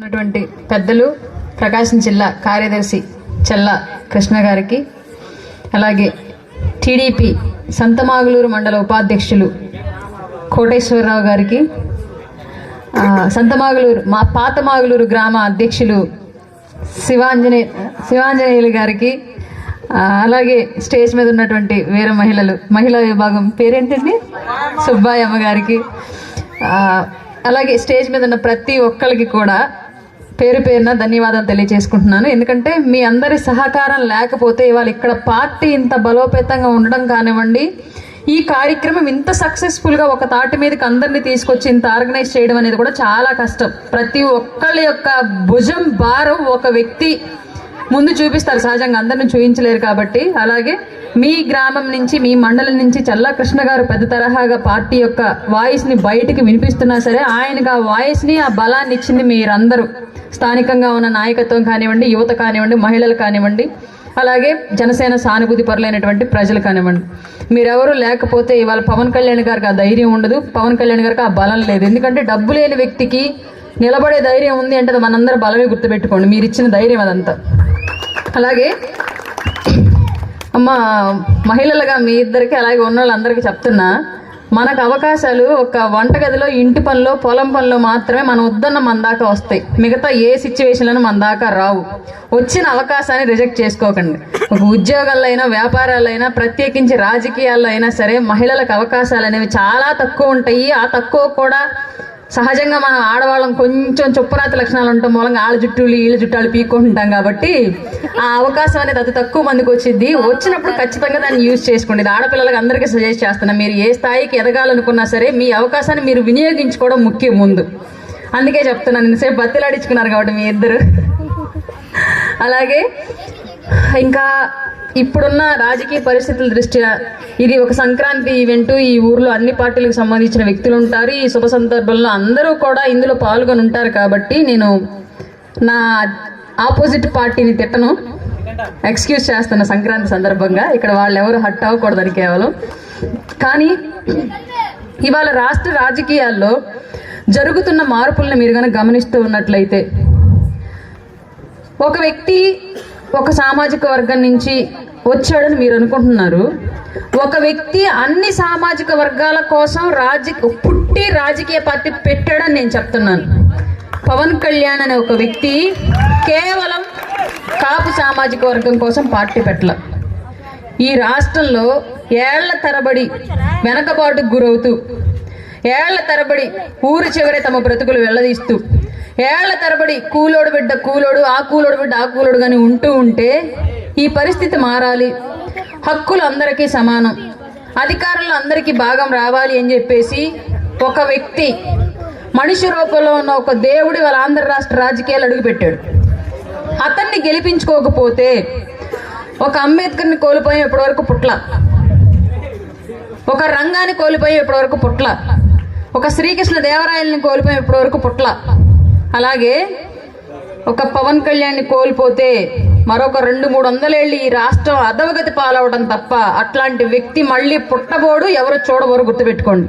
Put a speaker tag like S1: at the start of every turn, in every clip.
S1: ఉన్నటువంటి పెద్దలు ప్రకాశం జిల్లా కార్యదర్శి చెల్ల కృష్ణ గారికి అలాగే టీడీపీ సంతమాగులూరు మండల ఉపాధ్యక్షులు కోటేశ్వరరావు గారికి సంతమాగులూరు మా పాతమాగులూరు గ్రామ అధ్యక్షులు శివాంజనే శివాంజనేయులు గారికి అలాగే స్టేజ్ మీద ఉన్నటువంటి వేరే మహిళలు మహిళా విభాగం పేరేంటండి? సుబ్బాయమ్మ గారికి అలాగే స్టేజ్ మీద ఉన్న ప్రతి ఒక్కరికి కూడా పేరు పేరున ధన్యవాదాలు తెలియజేసుకుంటున్నాను. ఎందుకంటే మీ అందరి సహకారం లేకపోతే ఇవాళ ఇక్కడ పార్టీ ఇంత బలోపేతంగా ఉండడం కానివ్వండి ఈ కార్యక్రమం ఇంత సక్సెస్ఫుల్గా ఒక తాటి మీదకి అందరినీ తీసుకొచ్చి ఇంత ఆర్గనైజ్ చేయడం అనేది కూడా చాలా కష్టం. ప్రతి ఒక్కళ్ళ యొక్క భుజం భారం ఒక వ్యక్తి ముందు చూపిస్తారు. సహజంగా అందరిని చూపించలేరు కాబట్టి. అలాగే మీ గ్రామం నుంచి మీ మండలం నుంచి చల్లా కృష్ణ గారు పెద్ద తరహాగా పార్టీ యొక్క వాయిస్ని బయటికి వినిపిస్తున్నా సరే ఆయనకు ఆ వాయిస్ని ఆ బలాన్ని ఇచ్చింది మీరందరూ. స్థానికంగా ఉన్న నాయకత్వం కానివ్వండి యువత కానివ్వండి మహిళలు కానివ్వండి అలాగే జనసేన సానుభూతి పరులైనటువంటి ప్రజలు కానివ్వండి. మీరెవరూ లేకపోతే ఇవాళ పవన్ కళ్యాణ్ గారికి ఆ ధైర్యం ఉండదు. పవన్ కళ్యాణ్ గారికి ఆ బలం లేదు. ఎందుకంటే డబ్బు లేని వ్యక్తికి నిలబడే ధైర్యం ఉంది అంటే అది మనందరూ బలమే గుర్తుపెట్టుకోండి. మీరు ఇచ్చిన ధైర్యం అదంతా. అలాగే అమ్మ మహిళలుగా మీ ఇద్దరికి అలాగే ఉన్న వాళ్ళందరికీ చెప్తున్నా మనకు అవకాశాలు ఒక వంటగదిలో ఇంటి పనిలో పొలం పనిలో మాత్రమే మనం వద్దన్న మన దాకా వస్తాయి. మిగతా ఏ సిచ్యువేషన్లను మన దాకా రావు. వచ్చిన అవకాశాన్ని రిజెక్ట్ చేసుకోకండి. ఒక ఉద్యోగాల్లో అయినా వ్యాపారాల్లో అయినా ప్రత్యేకించి రాజకీయాల్లో అయినా సరే మహిళలకు అవకాశాలు అనేవి చాలా తక్కువ ఉంటాయి. ఆ తక్కువ కూడా సహజంగా మనం ఆడవాళ్ళం కొంచెం చొప్పురాతి లక్షణాలు ఉండటం మూలంగా ఆళ్ళ జుట్టులు వీళ్ళ జుట్టాలు పీక్కుంటుంటాం కాబట్టి ఆ అవకాశం అనేది అతి తక్కువ మందికి వచ్చింది వచ్చినప్పుడు ఖచ్చితంగా దాన్ని యూజ్ చేసుకోండి ఇది ఆడపిల్లలకి అందరికీ సజెస్ట్ చేస్తున్నా మీరు ఏ స్థాయికి ఎదగాలనుకున్నా సరే మీ అవకాశాన్ని మీరు వినియోగించుకోవడం ముఖ్యం ముందు. అందుకే చెప్తున్నాను ఇంతసేపు బతిలాడించుకున్నారు కాబట్టి మీ ఇద్దరు. అలాగే ఇంకా ఇప్పుడున్న రాజకీయ పరిస్థితుల దృష్ట్యా ఇది ఒక సంక్రాంతి ఈవెంట్. ఈ ఊర్లో అన్ని పార్టీలకు సంబంధించిన వ్యక్తులు ఉంటారు. ఈ శుభ సందర్భంలో అందరూ కూడా ఇందులో పాల్గొని ఉంటారు కాబట్టి నేను నా ఆపోజిట్ పార్టీని తిట్టను. ఎక్స్క్యూజ్ చేస్తున్న సంక్రాంతి సందర్భంగా. ఇక్కడ వాళ్ళు ఎవరు హట్ అవ్వకూడదని కేవలం. కానీ ఇవాళ రాష్ట్ర రాజకీయాల్లో జరుగుతున్న మార్పులను మీరు కనుక గమనిస్తూ ఉన్నట్లయితే ఒక వ్యక్తి ఒక సామాజిక వర్గం నుంచి వచ్చాడని మీరు అనుకుంటున్నారు. ఒక వ్యక్తి అన్ని సామాజిక వర్గాల కోసం రాజ పుట్టి రాజకీయ పార్టీ పెట్టాడని నేను చెప్తున్నాను. పవన్ కళ్యాణ్ అనే ఒక వ్యక్తి కేవలం కాపు సామాజిక వర్గం కోసం పార్టీ పెట్టల. ఈ రాష్ట్రంలో ఏళ్ళ తరబడి వెనకబాటుకు గురవుతూ ఏళ్ళ తరబడి ఊరు చివరే తమ బ్రతుకులు వెళ్ళదీస్తూ ఏళ్ళ తరబడి కూలోడు బిడ్డ కూలోడు ఆ కూలోడు బిడ్డ ఆ కూలోడు కానీ ఉంటూ ఉంటే ఈ పరిస్థితి మారాలి. హక్కులు అందరికీ సమానం. అధికారంలో అందరికీ భాగం రావాలి అని చెప్పేసి ఒక వ్యక్తి మనిషి రూపంలో ఉన్న ఒక దేవుడి వాళ్ళ ఆంధ్ర రాష్ట్ర రాజకీయాలు అడుగుపెట్టాడు. అతన్ని గెలిపించుకోకపోతే ఒక అంబేద్కర్ని కోల్పోయాం ఇప్పటివరకు పుట్ల. ఒక రంగాన్ని కోల్పోయాం ఇప్పటివరకు పుట్ల. ఒక శ్రీకృష్ణ దేవరాయల్ని కోల్పోయాం ఇప్పటివరకు పుట్ల. అలాగే ఒక పవన్ కళ్యాణ్ని కోల్పోతే మరొక రెండు మూడు వందలేళ్ళు ఈ రాష్ట్రం అధవగతి పాలవడం తప్ప అట్లాంటి వ్యక్తి మళ్ళీ పుట్టబోడు ఎవరు చూడబోరు గుర్తుపెట్టుకోండి.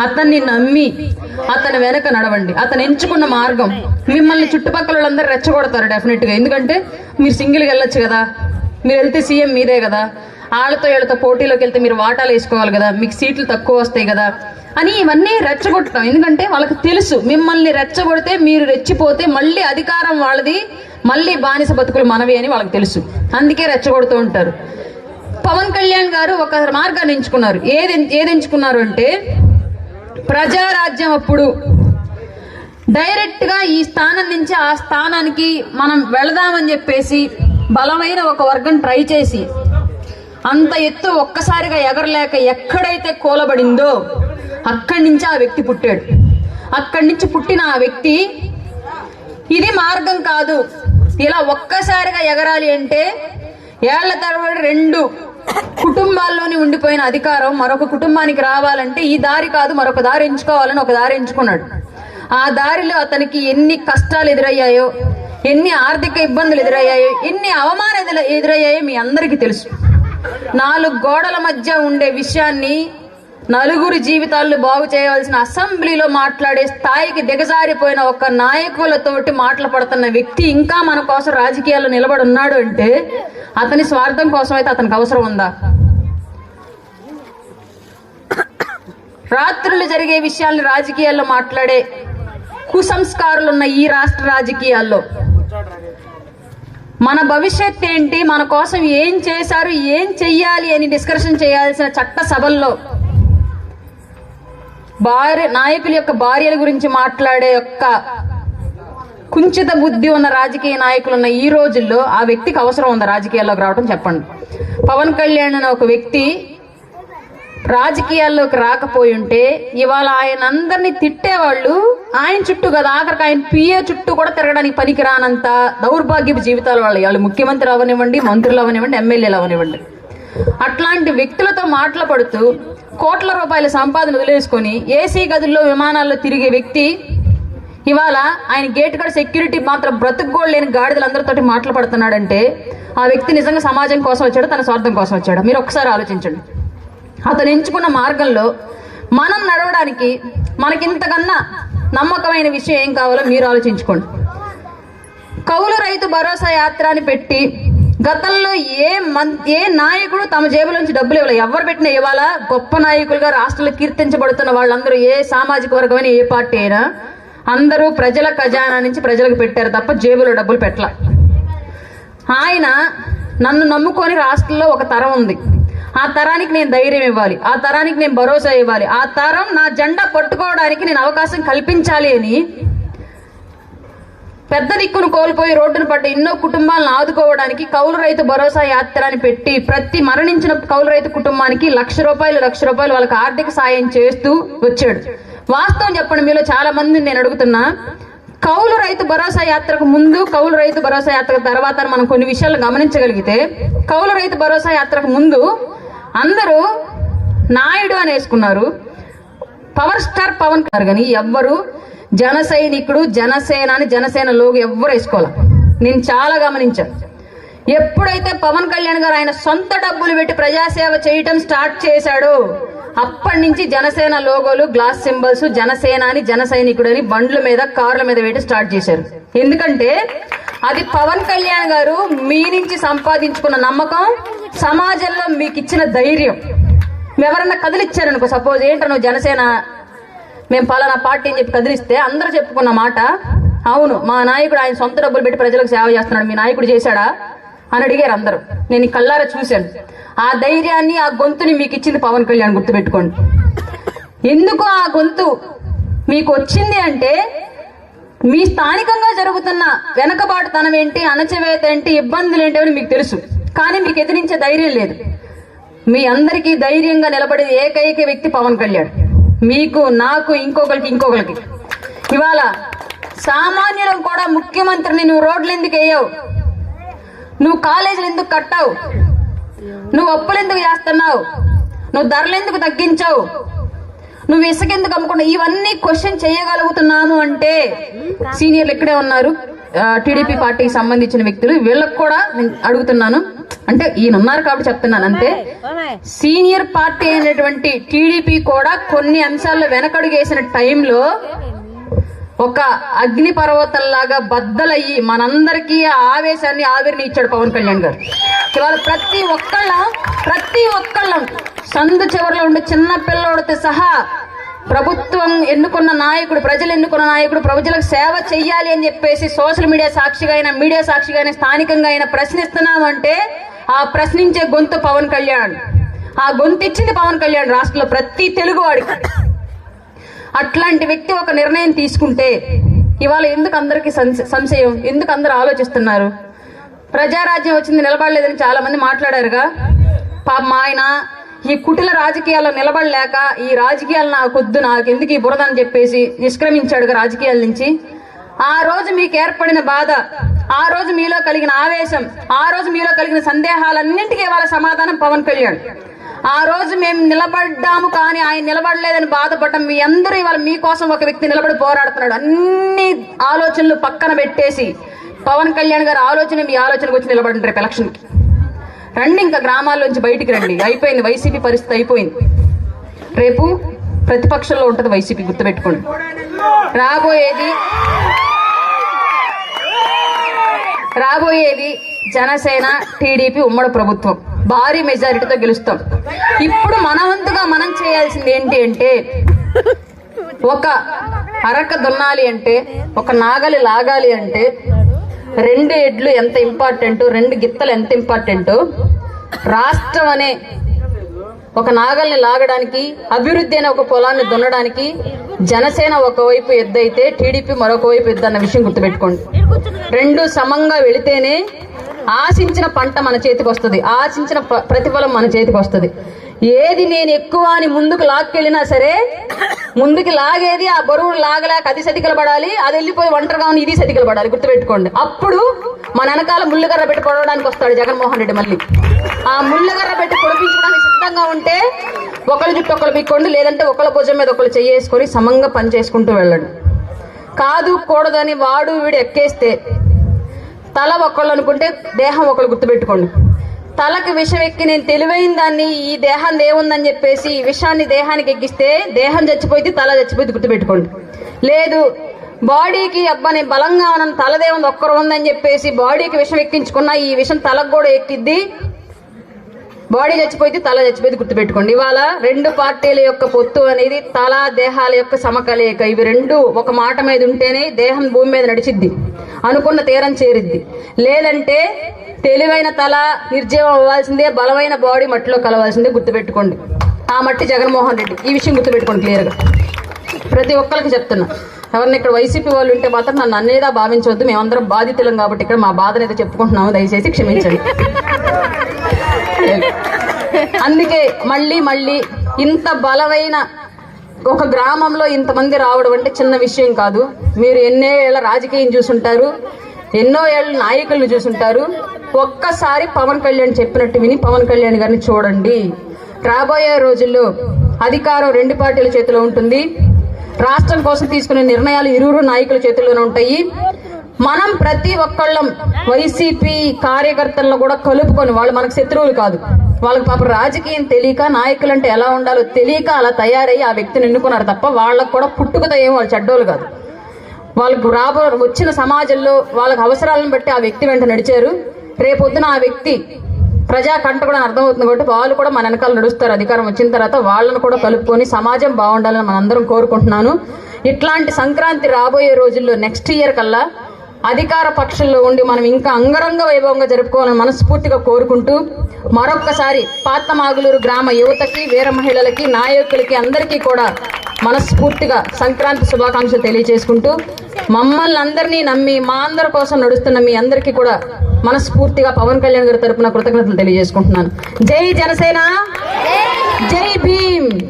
S1: అతన్ని నమ్మి అతని వెనక నడవండి. అతను ఎంచుకున్న మార్గం. మిమ్మల్ని చుట్టుపక్కల వాళ్ళందరూ రెచ్చగొడతారు డెఫినెట్గా ఎందుకంటే మీరు సింగిల్గా వెళ్ళొచ్చు కదా. మీరు వెళ్తే సీఎం మీదే కదా. వాళ్ళతో వీళ్ళతో పోటీలోకి వెళ్తే మీరు వాటాలు వేసుకోవాలి కదా. మీకు సీట్లు తక్కువ వస్తాయి కదా. అని ఇవన్నీ రెచ్చగొట్టడం ఎందుకంటే వాళ్ళకి తెలుసు మిమ్మల్ని రెచ్చగొడితే మీరు రెచ్చిపోతే మళ్ళీ అధికారం వాళ్ళది మళ్ళీ బానిస బతుకులు మనవి అని వాళ్ళకి తెలుసు. అందుకే రెచ్చగొడుతూ ఉంటారు. పవన్ కళ్యాణ్ గారు ఒక మార్గాన్ని ఎంచుకున్నారు. ఏది ఏది ఎంచుకున్నారు అంటే ప్రజారాజ్యం అప్పుడు డైరెక్ట్గా ఈ స్థానం నుంచి ఆ స్థానానికి మనం వెళదామని చెప్పేసి బలమైన ఒక వర్గం ట్రై చేసి అంత ఎత్తు ఒక్కసారిగా ఎగరలేక ఎక్కడైతే కూలబడిందో అక్కడి నుంచి ఆ వ్యక్తి పుట్టాడు. అక్కడి నుంచి పుట్టిన ఆ వ్యక్తి ఇది మార్గం కాదు. ఇలా ఒక్కసారిగా ఎగరాలి అంటే ఏళ్ళ తరబడి రెండు కుటుంబాల్లోని ఉండిపోయిన అధికారం మరొక కుటుంబానికి రావాలంటే ఈ దారి కాదు మరొక దారి ఎంచుకోవాలని ఒక దారి ఎంచుకున్నాడు. ఆ దారిలో అతనికి ఎన్ని కష్టాలు ఎదురయ్యాయో ఎన్ని ఆర్థిక ఇబ్బందులు ఎదురయ్యాయో ఎన్ని అవమానాలు ఎదురయ్యాయో మీ అందరికీ తెలుసు. నాలుగు గోడల మధ్య ఉండే విషయాన్ని నలుగురు జీవితాలను బాగు చేయవలసిన అసెంబ్లీలో మాట్లాడే స్థాయికి దిగజారిపోయిన ఒక నాయకులతోటి మాటలు పడుతున్న వ్యక్తి ఇంకా మన కోసం రాజకీయాల్లో నిలబడి ఉన్నాడు అంటే అతని స్వార్థం కోసం అయితే అతనికి అవసరం ఉందా? రాత్రులు జరిగే విషయాల్ని రాజకీయాల్లో మాట్లాడే కుసంస్కారులు ఉన్న ఈ రాష్ట్ర రాజకీయాల్లో మన భవిష్యత్ ఏంటి? మన కోసం ఏం చేశారు? ఏం చెయ్యాలి అని డిస్కషన్ చేయాల్సిన చట్ట సభల్లో భార్య నాయకుల యొక్క భార్యల గురించి మాట్లాడే యొక్క కుంచిత బుద్ధి ఉన్న రాజకీయ నాయకులు ఉన్న ఈ రోజుల్లో ఆ వ్యక్తికి అవసరం ఉంది రాజకీయాల్లోకి రావడం చెప్పండి. పవన్ కళ్యాణ్ అనే ఒక వ్యక్తి రాజకీయాల్లోకి రాకపోయి ఉంటే ఇవాళ ఆయన అందరినీ తిట్టేవాళ్ళు ఆయన చుట్టూ కదా ఆఖరికి ఆయన పిఏ చుట్టూ కూడా తిరగడానికి పనికిరానంత దౌర్భాగ్యపు జీవితాలు వాళ్ళు. వాళ్ళు ముఖ్యమంత్రులు అవనివ్వండి మంత్రులు అవనివ్వండి ఎమ్మెల్యేలు అవనివ్వండి అట్లాంటి వ్యక్తులతో మాట్లాడుతూ కోట్ల రూపాయల సంపాదన వదిలేసుకొని ఏసీ గదుల్లో విమానాల్లో తిరిగే వ్యక్తి ఇవాళ ఆయన గేట్ కాడ సెక్యూరిటీ మాత్రం బ్రతుకుగోడు లేని గాడిదలందరితోటి మాటలు పడుతున్నాడంటే ఆ వ్యక్తి నిజంగా సమాజం కోసం వచ్చాడు తన స్వార్థం కోసం వచ్చాడు? మీరు ఒకసారి ఆలోచించండి. అతను ఎంచుకున్న మార్గంలో మనం నడవడానికి మనకింతకన్నా నమ్మకమైన విషయం ఏం కావాలో మీరు ఆలోచించుకోండి. కౌలు రైతు భరోసా యాత్ర అని పెట్టి గతంలో ఏ మన్ ఏ నాయకుడు తమ జేబులోంచి డబ్బులు ఇవ్వాలి. ఎవరు పెట్టినా ఇవ్వాలా? గొప్ప నాయకులుగా రాష్ట్రంలో కీర్తించబడుతున్న వాళ్ళందరూ ఏ సామాజిక వర్గమైన ఏ పార్టీ అయినా అందరూ ప్రజల ఖజానా నుంచి ప్రజలకు పెట్టారు తప్ప జేబులో డబ్బులు పెట్టల. ఆయన నన్ను నమ్ముకొని రాష్ట్రంలో ఒక తరం ఉంది. ఆ తరానికి నేను ధైర్యం ఇవ్వాలి. ఆ తరానికి నేను భరోసా ఇవ్వాలి. ఆ తరం నా జెండా పట్టుకోవడానికి నేను అవకాశం కల్పించాలి అని పెద్ద దిక్కును కోల్పోయి రోడ్డును పడ్డ ఎన్నో కుటుంబాలను ఆదుకోవడానికి కౌలు రైతు భరోసా యాత్ర అని పెట్టి ప్రతి మరణించిన కౌలు రైతు కుటుంబానికి లక్ష రూపాయలు లక్ష రూపాయలు వాళ్ళకి ఆర్థిక సాయం చేస్తూ వచ్చాడు. వాస్తవం చెప్పండి మీలో చాలా మందిని నేను అడుగుతున్నా. కౌలు రైతు భరోసా యాత్రకు ముందు కౌలు రైతు భరోసా యాత్ర తర్వాత మనం కొన్ని విషయాలు గమనించగలిగితే కౌలు రైతు భరోసా యాత్రకు ముందు అందరూ నాయుడు అని వేసుకున్నారు పవర్ స్టార్ పవన్ కళ్యాణ్ కానీ ఎవ్వరు జన సైనికుడు జనసేన అని జనసేన లోగు ఎవ్వరు వేసుకోవాలి? నేను చాలా గమనించాను. ఎప్పుడైతే పవన్ కళ్యాణ్ గారు ఆయన సొంత డబ్బులు పెట్టి ప్రజాసేవ చేయటం స్టార్ట్ చేశాడో అప్పటి నుంచి జనసేన లోగోలు గ్లాస్ సింబల్స్ జనసేన అని జన సైనికుడు అని బండ్ల మీద కార్ల మీద పెట్టి స్టార్ట్ చేశారు. ఎందుకంటే అది పవన్ కళ్యాణ్ గారు మీ నుంచి సంపాదించుకున్న నమ్మకం సమాజంలో మీకు ఇచ్చిన ధైర్యం. ఎవరన్నా కదిలిచ్చారనుకో సపోజ్ ఏంటో నువ్వు జనసేన మేము పలానా పార్టీ అని చెప్పి కదిలిస్తే అందరూ చెప్పుకున్న మాట అవును మా నాయకుడు ఆయన సొంత డబ్బులు పెట్టి ప్రజలకు సేవ చేస్తున్నాడు మీ నాయకుడు చేశాడా? అని అడిగారు అందరూ. నేను కళ్ళారా చూశాను. ఆ ధైర్యాన్ని ఆ గొంతుని మీకు ఇచ్చింది పవన్ కళ్యాణ్ గుర్తుపెట్టుకోండి. ఎందుకు ఆ గొంతు మీకు వచ్చింది అంటే మీ స్థానికంగా జరుగుతున్న వెనకబాటుతనం ఏంటి అణచివేత ఏంటి ఇబ్బందులు ఏంటి అని మీకు తెలుసు. కానీ మీకు ఎదిరించే ధైర్యం లేదు. మీ అందరికీ ధైర్యంగా నిలబడే ఏకైక వ్యక్తి పవన్ కళ్యాణ్. మీకు నాకు ఇంకొకరికి ఇంకొకరికి. ఇవాళ సామాన్యులకు కూడా ముఖ్యమంత్రిని నువ్వు రోడ్లు ఎందుకు వేయవు? నువ్వు కాలేజీలు ఎందుకు కట్టావు? నువ్వు అప్పులు ఎందుకు చేస్తున్నావు? నువ్వు ధరలు ఎందుకు తగ్గించావు? నువ్వు ఇసుక ఎందుకు అమ్ముకున్నావు? ఇవన్నీ క్వశ్చన్ చేయగలుగుతున్నాము అంటే సీనియర్లు ఇక్కడే ఉన్నారు. టీడీపీ పార్టీకి సంబంధించిన వ్యక్తులు. వీళ్ళకు కూడా నేను అడుగుతున్నాను. అంటే ఈయన ఉన్నారు కాబట్టి చెప్తున్నాను అంతే. సీనియర్ పార్టీ అయినటువంటి టీడీపీ కూడా కొన్ని అంశాల్లో వెనకడుగేసిన టైంలో ఒక అగ్ని పర్వతంలాగా బద్దలయ్యి మనందరికీ ఆవేశాన్ని ఆవిరిని ఇచ్చాడు పవన్ కళ్యాణ్ గారు. ఇవాళ ప్రతి ఒక్కళ్ళం ప్రతి ఒక్కళ్ళం సందు చివరిలో ఉండే చిన్న పిల్లోడితో సహా ప్రభుత్వం ఎన్నుకున్న నాయకుడు ప్రజలు ఎన్నుకున్న నాయకుడు ప్రజలకు సేవ చెయ్యాలి అని చెప్పేసి సోషల్ మీడియా సాక్షిగా అయినా మీడియా సాక్షిగా అయినా స్థానికంగా అయినా ప్రశ్నిస్తున్నాం అంటే ఆ ప్రశ్నించే గొంతు పవన్ కళ్యాణ్. ఆ గొంతు ఇచ్చింది పవన్ కళ్యాణ్ రాష్ట్రంలో ప్రతి తెలుగువాడికి. అట్లాంటి వ్యక్తి ఒక నిర్ణయం తీసుకుంటే ఇవాళ ఎందుకు అందరికి సంశయం? ఎందుకు అందరు ఆలోచిస్తున్నారు? ప్రజారాజ్యం వచ్చింది నిలబడలేదని చాలా మంది మాట్లాడారుగా. పాప మా ఆయన ఈ కుటిల రాజకీయాల్లో నిలబడలేక ఈ రాజకీయాలు నాకొద్దు నాకెందుకు ఈ బురద అని చెప్పేసి నిష్క్రమించాడుగా రాజకీయాల నుంచి. ఆ రోజు మీకు ఏర్పడిన బాధ ఆ రోజు మీలో కలిగిన ఆవేశం ఆ రోజు మీలో కలిగిన సందేహాలన్నింటికీ ఇవాళ సమాధానం పవన్ కళ్యాణ్. ఆ రోజు మేము నిలబడ్డాము కానీ ఆయన నిలబడలేదని బాధపడటం మీ అందరూ ఇవాళ మీకోసం ఒక వ్యక్తి నిలబడి పోరాడుతున్నాడు. అన్ని ఆలోచనలు పక్కన పెట్టేసి పవన్ కళ్యాణ్ గారి ఆలోచన మీ ఆలోచనకు వచ్చి నిలబడండి రేపు ఎలక్షన్కి. రండి ఇంకా గ్రామాల్లోంచి బయటికి రండి. అయిపోయింది వైసీపీ పరిస్థితి అయిపోయింది. రేపు ప్రతిపక్షంలో ఉంటుంది వైసీపీ గుర్తుపెట్టుకోండి. రాబోయేది రాబోయేది జనసేన టీడీపీ ఉమ్మడి ప్రభుత్వం. భారీ మెజారిటీతో గెలుస్తాం. ఇప్పుడు మన వంతుగా మనం చేయాల్సింది ఏంటి అంటే ఒక అరక దున్నాలి అంటే ఒక నాగలి లాగాలి అంటే రెండు ఎడ్లు ఎంత ఇంపార్టెంట్ రెండు గిత్తలు ఎంత ఇంపార్టెంట్ రాష్ట్రం అనే ఒక నాగల్ని లాగడానికి అభివృద్ధి అనే ఒక పొలాన్ని దున్నడానికి జనసేన ఒకవైపు ఎద్దైతే టీడీపీ మరొక వైపు ఎద్దు అన్న విషయం గుర్తుపెట్టుకోండి. రెండు సమంగా వెళితేనే ఆశించిన పంట మన చేతికి వస్తుంది. ఆశించిన ప్రతిఫలం మన చేతికి వస్తుంది. ఏది నేను ఎక్కువ అని ముందుకు లాక్కెళ్ళినా సరే ముందుకి లాగేది ఆ బరువు లాగలేక అది సతికలు పడాలి అది వెళ్ళిపోయి ఒంటరిగా ఉన్న ఇది సతికలు పడాలి. గుర్తుపెట్టుకోండి. అప్పుడు మన వెనకాల ముళ్ళుగర్ర పెట్టి పొడవడానికి వస్తాడు జగన్మోహన్ రెడ్డి మళ్ళీ. ఆ ముళ్ళుగర్ర పెట్టి పొడిపించడానికి సిద్ధంగా ఉంటే ఒకళ్ళ చుట్టూ ఒకళ్ళు పీక్కోండి లేదంటే ఒకళ్ళ భుజం మీద ఒకళ్ళు చెయ్యేసుకొని సమంగా పని చేసుకుంటూ వెళ్ళండి. కాదు కూడదని వాడు వీడు ఎక్కేస్తే తల ఒకళ్ళు అనుకుంటే దేహం ఒకళ్ళు గుర్తుపెట్టుకోండి. తలకి విషం ఎక్కి నేను తెలివైన దాన్ని ఈ దేహం ఏముందని చెప్పేసి ఈ విషాన్ని దేహానికి ఎక్కిస్తే దేహం చచ్చిపోయింది తల చచ్చిపోయింది గుర్తుపెట్టుకోండి. లేదు బాడీకి అబ్బా నేను బలంగా ఉన్నాను తలదేముంది ఒక్కరు ఉందని చెప్పేసి బాడీకి విషం ఎక్కించుకున్న ఈ విషం తలకు కూడా ఎక్కిద్ది బాడీ చచ్చిపోయింది తల చచ్చిపోయింది గుర్తుపెట్టుకోండి. ఇవాళ రెండు పార్టీల యొక్క పొత్తు అనేది తల దేహాల యొక్క సమకలయిక. ఇవి రెండు ఒక మాట మీద ఉంటేనే దేహం భూమి మీద నడిచిద్ది. అనుకున్న తీరం చేరిద్ది. లేదంటే తెలివైన తల నిర్జీవం అవ్వాల్సిందే బలమైన బాడీ మట్టిలో కలవాల్సిందే గుర్తుపెట్టుకోండి. ఆ మట్టి జగన్మోహన్ రెడ్డి. ఈ విషయం గుర్తుపెట్టుకోండి క్లియర్గా. ప్రతి ఒక్కరికి చెప్తున్నా. ఎవరిని ఇక్కడ వైసీపీ వాళ్ళు ఉంటే మాత్రం నన్ను అన్నేదా భావించవద్దు. మేమందరం బాధితులం కాబట్టి ఇక్కడ మా బాధను అయితే చెప్పుకుంటున్నాము. దయచేసి క్షమించండి. అందుకే మళ్ళీ మళ్ళీ ఇంత బలమైన ఒక గ్రామంలో ఇంతమంది రావడం అంటే చిన్న విషయం కాదు. మీరు ఎన్నో ఏళ్ళ రాజకీయం చూసుంటారు ఎన్నో ఏళ్ళ నాయకులను చూసుంటారు. ఒక్కసారి పవన్ కళ్యాణ్ చెప్పినట్టు విని పవన్ కళ్యాణ్ గారిని చూడండి. రాబోయే రోజుల్లో అధికారం రెండు పార్టీల చేతిలో ఉంటుంది. రాష్ట్రం కోసం తీసుకునే నిర్ణయాలు ఇరువురు నాయకుల చేతుల్లోనే ఉంటాయి. మనం ప్రతి ఒక్కళ్ళం వైసీపీ కార్యకర్తలను కూడా కలుపుకొని వాళ్ళు మనకు శత్రువులు కాదు. వాళ్ళకి పాప రాజకీయం తెలియక నాయకులు అంటే ఎలా ఉండాలో తెలియక అలా తయారయ్యి ఆ వ్యక్తిని ఎన్నుకున్నారు తప్ప వాళ్ళకు కూడా పుట్టుకతో ఏం వాళ్ళు చెడ్డోళ్ళు కాదు. వాళ్ళకు రాబో వచ్చిన సమాజంలో వాళ్ళకి అవసరాలను బట్టి ఆ వ్యక్తి వెంట నడిచారు. రేపొద్దున ఆ వ్యక్తి ప్రజా కంట కూడా అర్థమవుతుంది కాబట్టి వాళ్ళు కూడా మన వెనకాల నడుస్తారు. అధికారం వచ్చిన తర్వాత వాళ్ళను కూడా కలుపుకొని సమాజం బాగుండాలని మనందరం కోరుకుంటున్నాను. ఇట్లాంటి సంక్రాంతి రాబోయే రోజుల్లో నెక్స్ట్ ఇయర్ కల్లా అధికార పక్షంలో ఉండి మనం ఇంకా అంగరంగ వైభవంగా జరుపుకోవాలని మనస్ఫూర్తిగా కోరుకుంటూ మరొక్కసారి పాతమాగులూరు గ్రామ యువతకి వీర మహిళలకి నాయకులకి అందరికీ కూడా మనస్ఫూర్తిగా సంక్రాంతి శుభాకాంక్షలు తెలియజేసుకుంటూ మమ్మల్ని అందరినీ నమ్మి మా అందరి కోసం నడుస్తున్న మీ అందరికీ కూడా మనస్ఫూర్తిగా పవన్ కళ్యాణ్ గారి తరపున కృతజ్ఞతలు తెలియజేసుకుంటున్నాను. జై జనసేన! జై భీమ్!